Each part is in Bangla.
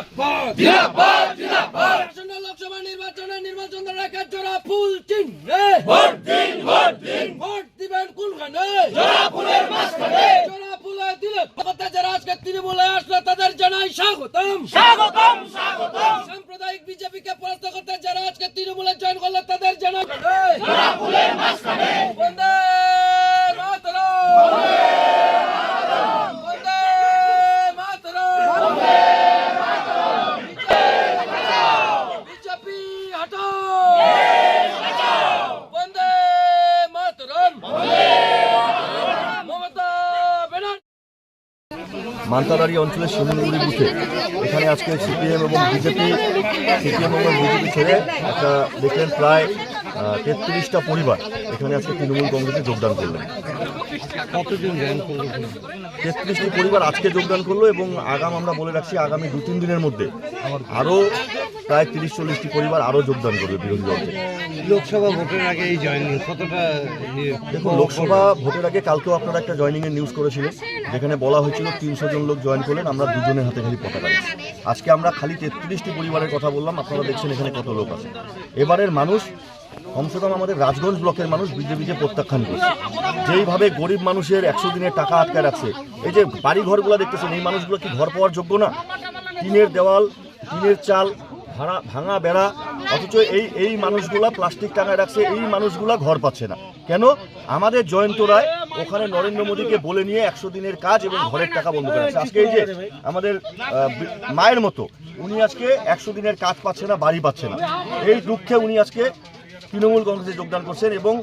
জিন্দাবাদ! জিন্দাবাদ! আসন্ন লোকসভা নির্বাচনে নির্বাচন রাখার জোড়া ফুল চিহ্নে। ভোট দিন ভোট দিন। ভোট দিবেন কোনখানে জোড়া ফুলের মাঝখানে। জোড়া ফুলে দিলে কথা যারা আজকে তৃণমূলে আসলো তাদের জানাই স্বাগতম। স্বাগতম স্বাগতম সাম্প্রদায়িক বিজেপিকে পরাস্ত করতে যারা আজকে তৃণমূলে জয়েন করল তাদের জানাই জোড়া ফুলের মাঝখানে বন্দে মাতরম বন্দে মাতরম বিজেপি হটাও বন্দে মাতরম মমতা ব্যানার্জি মান্তাবাড়ি অঞ্চলের শিমুলগুড়ি বুথে। এখানে আজকে সিপিএম এবং বিজেপি, সিপিএম এবং বিজেপি ছেড়ে একটা দেখলেন প্রায় তেত্রিশটা পরিবার এখানে আজকে তৃণমূল কংগ্রেসে যোগদান করলেন। করল? তেত্রিশটি পরিবার আজকে যোগদান করল এবং আগাম আমরা বলে রাখছি আগামী দু তিন দিনের মধ্যে আরও প্রায় তিরিশ চল্লিশটি পরিবার আরও যোগদান করবে বিরোধী দল। লোকসভা ভোটের আগে এই জয়েনিং কতটা ইয়ে, দেখুন লোকসভা ভোটের আগে কালকেও আপনারা একটা জয়নিং এর নিউজ করেছিলেন যেখানে বলা হয়েছিল তিনশো জন লোক জয়েন করলেন আমরা দুজনের হাতে খালি পতাকা। আজকে আমরা খালি তেত্রিশটি পরিবারের কথা বললাম আপনারা দেখছেন এখানে কত লোক আছে। এবারের মানুষ কমসে কম আমাদের রাজগঞ্জ ব্লকের মানুষ বিজেপিকে প্রত্যাখ্যান করছে। যেইভাবে গরিব মানুষের একশো দিনের টাকা আটকে রাখছে, এই যে বাড়ি ঘরগুলো দেখতেছেন, এই মানুষগুলো কি ঘর পাওয়ার যোগ্য না? টিনের দেওয়াল, টিনের চাল, ভাড়া, ভাঙা বেড়া, অথচ এই এই মানুষগুলা প্লাস্টিক টাঙায় রাখছে, এই মানুষগুলা ঘর পাচ্ছে না। কেন? আমাদের জয়ন্ত রায় ওখানে নরেন্দ্র মোদীকে বলে নিয়ে একশো দিনের কাজ এবং ঘরের টাকা বন্ধ করে। আজকে এই যে আমাদের মায়ের মতো, উনি আজকে একশো দিনের কাজ পাচ্ছে না, বাড়ি পাচ্ছে না। এই দুঃখে উনি আজকে তৃণমূল কংগ্রেসে যোগদান করছেন এবং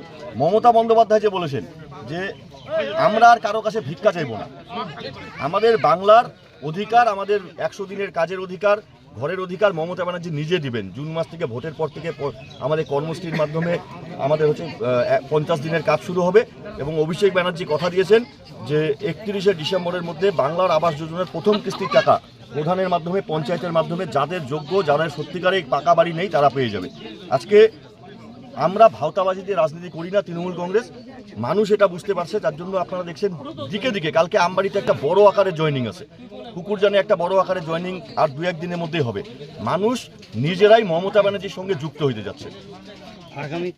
মমতা বন্দ্যোপাধ্যায় যে বলেছেন যে আমরা আর কারও কাছে ভিক্ষা চাইব না। আমাদের বাংলার অধিকার, আমাদের একশো দিনের কাজের অধিকার, ঘরের অধিকার মমতা ব্যানার্জি নিজে দিবেন। জুন মাস থেকে ভোটের পর থেকে আমাদের কর্মসূচির মাধ্যমে আমাদের হচ্ছে পঞ্চাশ দিনের কাজ শুরু হবে এবং অভিষেক ব্যানার্জি কথা দিয়েছেন যে একত্রিশে ডিসেম্বরের মধ্যে বাংলার আবাস যোজনার প্রথম কিস্তির টাকা প্রধানের মাধ্যমে, পঞ্চায়েতের মাধ্যমে যাদের যোগ্য, যাদের সত্যিকারে পাকা বাড়ি নেই তারা পেয়ে যাবে। আজকে আমরা ভাওতাবাজি দিয়ে রাজনীতি করি না, তৃণমূল কংগ্রেস। মানুষ এটা বুঝতে পারছে যার জন্য আপনারা দেখছেন দিকে দিকে। কালকে আমবাড়িতে একটা বড় আকারে জয়নিং আছে। কুকুরজানে একটা বড় আকারে জয়নিং আর দু একদিনের মধ্যেই হবে। মানুষ নিজেরাই মমতা ব্যানার্জির সঙ্গে যুক্ত হইতে যাচ্ছে। আগামী